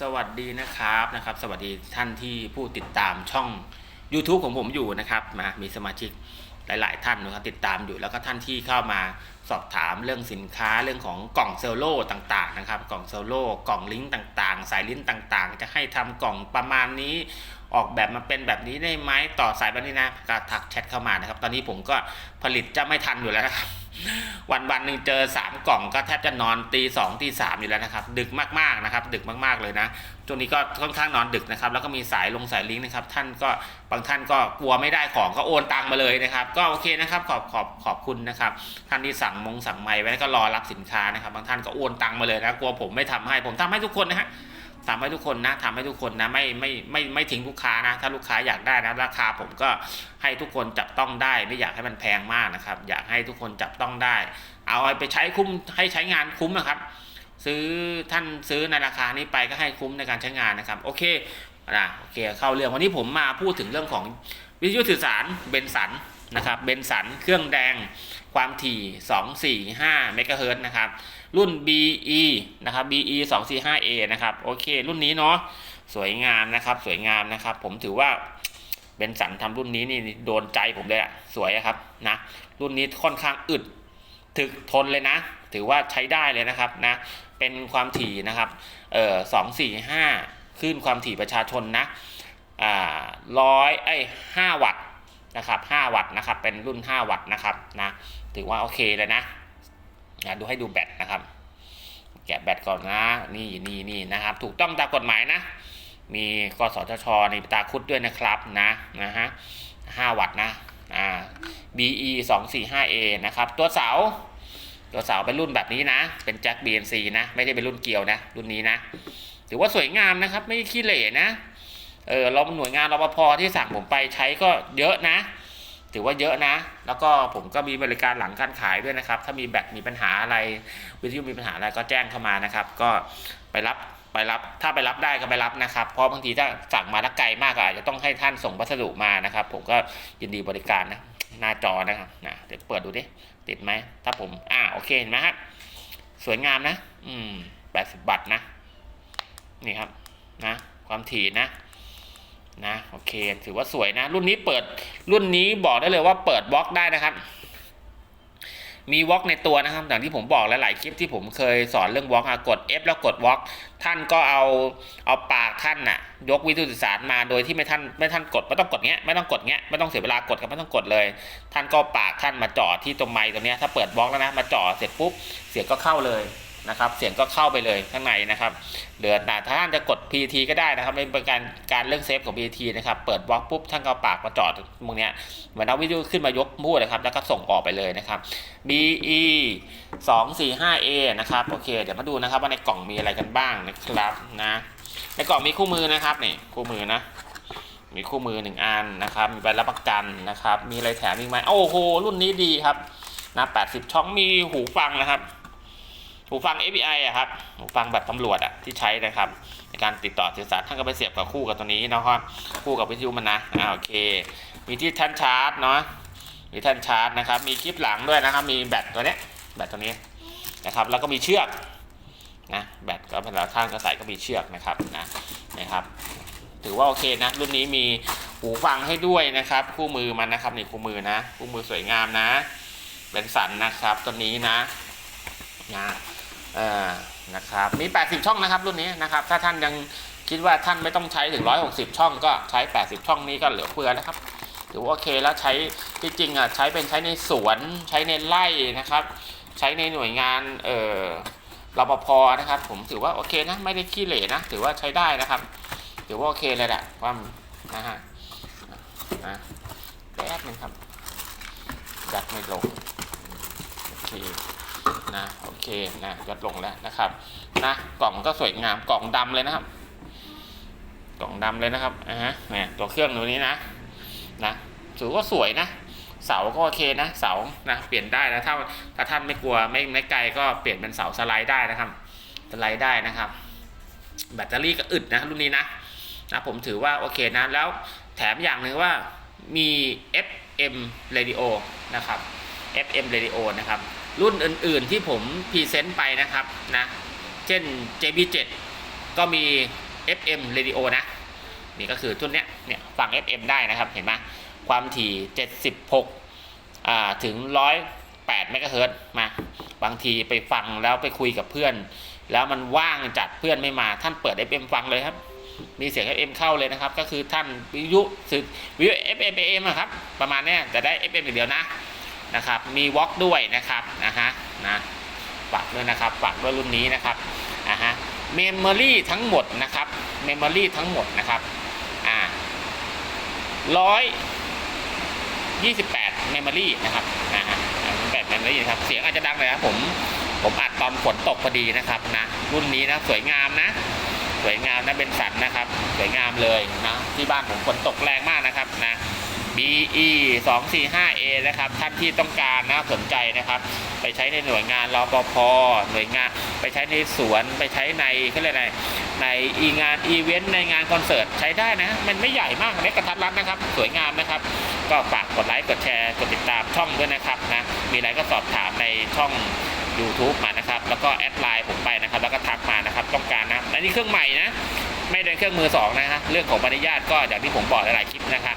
สวัสดีนะครับนะครับ สวัสดีท่านที่ผู้ติดตามช่อง YouTube ของผมอยู่นะครับมามีสมาชิกหลาย ๆ ท่านนะครับติดตามอยู่แล้วก็ท่านที่เข้ามา สอบถามเรื่องสินค้าเรื่องของกล่องเซลโลต่างๆนะครับ กล่องเซลโลกล่องลิงก์ต่างๆ สายลิงก์ต่างๆ จะให้ทำกล่องประมาณนี้ ออกแบบมาเป็นแบบนี้ได้ไหมต่อสายบบนี้นะก็ทักแชทเข้ามานะครับ ตอนนี้ผมก็ผลิตจะไม่ทันอยู่แล้วนะครับวันวันๆหนึ่งเจอ 3 กล่องก็แทบจะนอนตีสองตีสามอยู่แล้วนะครับ ดึกมากๆนะครับ ดึกมากๆเลยนะช่วงนี้ก็ค่อนข้างนอนดึกนะครับ แล้วก็มีสายลงสายลิงก์นะครับ ท่านก็บางท่านก็กลัวไม่ได้ของก็โอนตังมาเลยนะครับ ก็โอเคนะครับ ขอบขอบขอบคุณนะครับ ท่านที่สั่งมงสั่งไม้ไว้ก็รอรับสินค้านะครับ บางท่านก็โอนตังมาเลยนะกลัวผมไม่ทำให้ผมทำให้ทุกคนนะฮะทำให้ทุกคนนะทำให้ทุกคนนะไม่ไม่ไม่ไม่ทิ้งลูกค้านะ ถ้าลูกค้าอยากได้นะราคาผมก็ให้ทุกคนจับต้องได้ ไม่อยากให้มันแพงมากนะครับ อยากให้ทุกคนจับต้องได้ เอาไปใช้คุ้มให้ใช้งานคุ้มนะครับซื้อท่านซื้อในราคานี้ไปก็ให้คุ้มในการใช้งานนะครับ โอเคนะโอเคเข้าเรื่องวันนี้ผมมาพูดถึงเรื่องของวิทยุสื่อสารเบนสัน นะครับเบนสันเครื่องแดงความถี่ 245 เมกะเฮิรตซ์นะครับ รุ่น BE นะครับ BE 2 4 5 A นะครับ โอเค รุ่นนี้เนาะ สวยงามนะครับ สวยงามนะครับ ผมถือว่าเบนสันทำรุ่นนี้นี่โดนใจผมเลยอะสวยอะครับนะ รุ่นนี้ค่อนข้างอึด ถึกทนเลยนะ ถือว่าใช้ได้เลยนะครับนะ เป็นความถี่นะครับ เอ่อสองสี่ห้นความถี่ประชาชนนะ อ่าร้อยไอ้ห้าวัตต์ นะครับห้าวัตต์นะครับ เป็นรุ่น 5 วัตต์นะครับนะถือว่าโอเคเลยนะนะดูให้ดูแบตนะครับ แกะแบตก่อนนะนี่นี่นี่นะครับ ถูกต้องตามกฎหมายนะ มีกสทชในตาคุดด้วยนะครับนะนะฮะห้าวัตต์นะอ่า BE 2 4 5 A นะครับ ตัวเสา ตัวเสาเป็นรุ่นแบบนี้นะ เป็นแจ็ค BNC นะ ไม่ได้เป็นรุ่นเกียวนะ รุ่นนี้นะ ถือว่าสวยงามนะครับ ไม่ขี้เหร่นะ เออเราหน่วยงานรปภที่สั่งผมไปใช้ก็เยอะนะ ถือว่าเยอะนะ แล้วก็ผมก็มีบริการหลังการขายด้วยนะครับ ถ้ามีแบตมีปัญหาอะไร วิทยุมีปัญหาอะไรก็แจ้งเข้ามานะครับ ก็ไปรับไปรับถ้าไปรับได้ก็ไปรับนะครับ เพราะบางทีถ้าสั่งมาแล้วไกลมากก็อาจจะต้องให้ท่านส่งพัสดุมานะครับ ผมก็ยินดีบริการนะหน้าจอนะครับนะเดี๋ยวเปิดดูดิติดไหมถ้าผมอ่าโอเคเห็นไหมครับสวยงามนะ อืมแปดสิบบาทนะ นี่ครับนะ ความถี่นะ นะโอเคถือว่าสวยนะ รุ่นนี้เปิดรุ่นนี้บอกได้เลยว่าเปิดบล็อกได้นะครับ มีวอล์กในตัวนะครับอย่างที่ผมบอกหลายๆคลิปที่ผมเคยสอนเรื่องวอล์กกด F แล้วกดวอล์กท่านก็เอาเอาปากท่านน่ะ ยกวิทยุสื่อสารมาโดยที่ไม่ท่านไม่ท่านกดไม่ต้องกดเงี้ยไม่ต้องกดเงี้ยไม่ต้องเสียเวลากดครับไม่ต้องกดเลย ท่านก็ปากท่านมาจ่อที่ตรงไมค์ตรงเนี้ยถ้าเปิดบล็อกแล้วนะมาจ่อเสร็จปุ๊บเสียงก็เข้าเลย นะครับ เสียงก็เข้าไปเลยข้างในนะครับเหลือแต่ถ้าท่านจะกด PT ก็ได้นะครับเป็นการการเรื่องเซฟของ PT นะครับ เปิดบล็อกปุ๊บท่านก็เอาปากมาจอดตรงเนี้ยเหมือนเอาวิดีโอขึ้นมายกพูดนะครับ แล้วก็ส่งออกไปเลยนะครับ BE 2 4 5 A นะครับ โอเค เดี๋ยวมาดูนะครับว่าในกล่องมีอะไรกันบ้างนะครับนะ ในกล่องมีคู่มือนะครับนี่คู่มือนะมีคู่มือหนึ่งอันนะครับ มีใบรับประกันนะครับ มีอะไรแถมอีกไหมโอ้โห รุ่นนี้ดีครับนะ80 ช่องมีหูฟังนะครับ หูฟัง API อะครับหูฟังแบบตำรวจอะที่ใช้นะครับ ในการติดต่อสื่อสารท่านก็ไปเสียบกับคู่กับตัวนี้นะครับคู่กับวิทยุมันนะอ่าโอเค มีที่ท่านชาร์จเนาะมีท่านชาร์จนะครับ มีคลิปหลังด้วยนะครับ มีแบตตัวเนี้ยแบตตัวนี้นะครับ แล้วก็มีเชือกนะแบตก็เป็นเราท่านก็ใส่ก็มีเชือกนะครับนะนะครับ ถือว่าโอเคนะรุ่นนี้มีหูฟังให้ด้วยนะครับ คู่มือมันนะครับนี่คู่มือนะ คู่มือสวยงามนะเป็นสันนะครับตัวนี้นะนะ เออนะครับมี 80 ช่องนะครับรุ่นนี้นะครับ ถ้าท่านยังคิดว่าท่านไม่ต้องใช้ถึง 160 ช่องก็ใช้ 80 ช่องนี้ก็เหลือเฟือนะครับถือว่าโอเคแล้วใช้ที่จริงอะใช้เป็นใช้ในสวนใช้ในไร่นะครับ ใช้ในหน่วยงานเอ่อรปภนะครับ ผมถือว่าโอเคนะไม่ได้ขี้เหร่นะถือว่าใช้ได้นะครับ ถือว่าโอเคเลยแหละคว่านะฮะนะแป๊บนึงครับยัดไม่ลงโอเค นะโอเคนะยดลงแล้วนะครับนะกล่องก็สวยงามกล่องดำเลยนะครับ กล่องดำเลยนะครับอ่าฮะเนี่ยตัวเครื่องตัวนี้นะนะถือว่าสวยนะ เสาก็โอเคนะ เสานะเปลี่ยนได้นะถ้าถ้าท่านไม่กลัวไม่ไม่ไกลก็เปลี่ยนเป็นเสาสไลด์ได้นะครับสไลด์ได้นะครับ แบตเตอรี่ก็อึดนะรุ่นนี้นะนะผมถือว่าโอเคนะแล้วแถมอย่างหนึ่งว่ามี FM radio นะครับ FM radio นะครับ รุ่นอื่นๆที่ผมพรีเซนต์ไปนะครับนะ เช่น JB7 ก็มี FM Radio นะ นี่ก็คือตัวเนี้ยเนี่ยฟัง FM ได้นะครับเห็นไหมความถี่ 76อ่าถึง 108เมกะเฮิรตซ์มา บางทีไปฟังแล้วไปคุยกับเพื่อน แล้วมันว่างจัดเพื่อนไม่มาท่านเปิด FM ฟังเลยครับ มีเสียง FM เข้าเลยนะครับ ก็คือท่านวิทยุสื่อวิทยุ FM AM อะครับ ประมาณเนี้ยแต่ได้ FM อย่างเดียวนะ นะครับมีวอล์กด้วยนะครับนะฮะนะฝากด้วยนะครับฝากด้วยรุ่นนี้นะครับอ่าฮะเมมโมรี่ทั้งหมดนะครับเมมโมรี่ทั้งหมดนะครับอ่าร้อยยี่สิบแปดเมมโมรี่นะครับอ่าฮะแปดเมมโมรี่นะครับเสียงอาจจะดังเลยครับผมผมอัดตอนฝนตกพอดีนะครับนะรุ่นนี้นะสวยงามนะสวยงามนะเบนสันนะครับ สวยงามเลยนะที่บ้านผมฝนตกแรงมากนะครับนะ BE 2 4 5 A นะครับ ท่านที่ต้องการนะสนใจนะครับ ไปใช้ในหน่วยงานรปภหน่วยงาน ไปใช้ในสวนไปใช้ในเขาเรียกอะไรในอีงานอีเวนต์ในงานคอนเสิร์ตใช้ได้นะ มันไม่ใหญ่มากเล็กกระทัดรัดนะครับ สวยงามนะครับ ก็ฝากกดไลค์กดแชร์กดติดตามช่องด้วยนะครับนะมีอะไรก็สอบถามในช่อง YouTube มานะครับ แล้วก็แอดไลน์ผมไปนะครับ แล้วก็ทักมานะครับ ต้องการนะอันนี้เครื่องใหม่นะ ไม่ได้เครื่องมือสองนะฮะเรื่องของบอนุญาตก็อย่างที่ผมบอกหลายๆคลิปนะครับ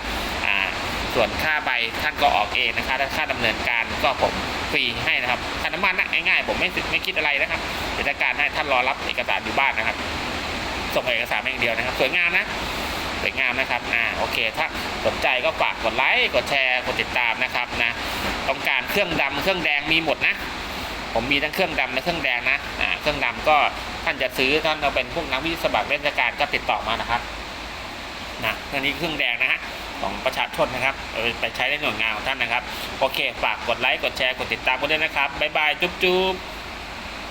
ส่วนค่าใบท่านก็ออกเองนะครับและค่าดำเนินการก็ผมฟรีให้นะครับค่าน้ำมันนะง่ายๆผมไม่ไม่คิดอะไรนะครับเดี๋ยวจัดการให้ท่านรอรับเอกสารอยู่บ้านนะครับ ส่งเอกสารมาอย่างเดียวนะครับ สวยงามนะสวยงามนะครับอ่าโอเค ถ้าสนใจก็ฝากกดไลค์กดแชร์กดติดตามนะครับนะต้องการเครื่องดำเครื่องแดงมีหมดนะผมมีทั้งเครื่องดำและเครื่องแดงนะอ่าเครื่องดำก็ท่านจะซื้อท่านเอาเป็นพวกนักวิทยาศาสตร์ราชการก็ติดต่อมานะครับนะอันนี้เครื่องแดงนะฮะ ของประชาชนนะครับไปใช้ในหน่วยงานของท่านนะครับ โอเค ฝากกดไลค์ กดแชร์ กดติดตามกันด้วยนะครับ บ๊ายบาย จุ๊บจุ๊บ